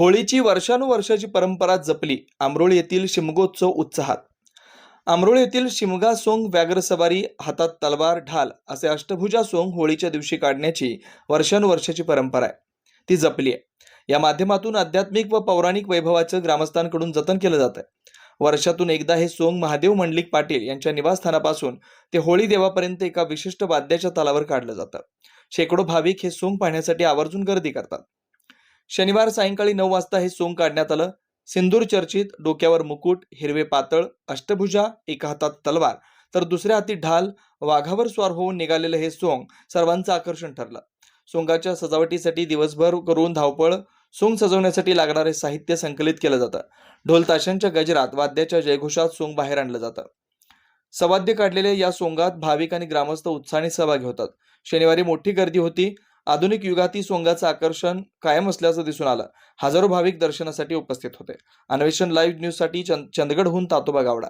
होळीची वर्षानुवर्षाची परंपरा जपली. आमरोळ येथील शिमगोत्सव उत्साहात. आमरोळ येथील शिमगा सोंग व्याघ्र सवारी हातात तलवार ढाल असे अष्टभुजा सोंग होळीच्या दिवशी काढण्याची वर्षानुवर्षाची परंपरा आहे. ती जपली आहे. या माध्यमातून आध्यात्मिक व पौराणिक वैभवाचं ग्रामस्थांकडून जतन केलं जात आहे. वर्षातून एकदा हे सोंग महादेव मंडलिक पाटील यांच्या निवासस्थानापासून ते होळी देवापर्यंत एका विशिष्ट वाद्याच्या तालावर काढलं जातं. शेकडो भाविक हे सोंग पाहण्यासाठी आवर्जून गर्दी करतात. शनिवार सायंकाळी नऊ वाजता हे सोंग काढण्यात आलं. सिंदूर चर्चित डोक्यावर मुकुट हिरवे पातळ अष्टभुजा एका हातात तलवार. तर दुसऱ्या हाती ढाल वाघावर स्वार होऊन निघालेलं हे सोंग सर्वांचं आकर्षण ठरलं. सोंगाच्या सजावटीसाठी दिवसभर करून धावपळ सोंग सजवण्यासाठी लागणारे साहित्य संकलित केलं जातं. ढोल ताशांच्या गजरात वाद्याच्या जयघोषात सोंग बाहेर आणलं जातं. सवाद्य काढलेल्या या सोंगात भाविक आणि ग्रामस्थ उत्साहाने सहभागी होतात. शनिवारी मोठी गर्दी होती. आधुनिक युगातील सोंगाचं आकर्षण कायम असल्याचं दिसून आलं. हजारो भाविक दर्शनासाठी उपस्थित होते. अन्वेषण लाईव्ह न्यूजसाठी चंद चंदगडहून तातोबा गावडा.